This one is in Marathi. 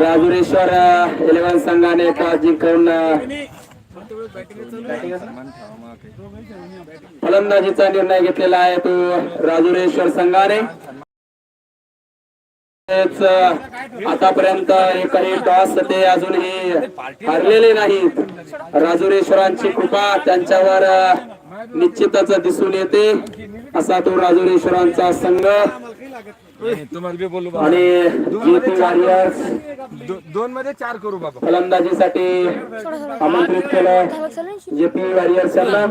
राजुरेश्वर इलेव्हन संघाने का जिंकून फलंदाजीचा निर्णय घेतलेला आहे तो राजुरेश्वर संघाने. आतापर्यंत एकही टॉस ते अजूनही हरलेले नाहीत. राजुरेश्वरांची कृपा त्यांच्यावर निश्चितच दिसून येते. असा तो राजुरेश्वरांचा संघ. तुम्हाला बी बोलू आणि जेपी वॉरियर्स दोन मध्ये चार करू बाबा. फलंदाजीसाठी आमंत्रित केलं. ना? जेपी वॉरियर्स यांना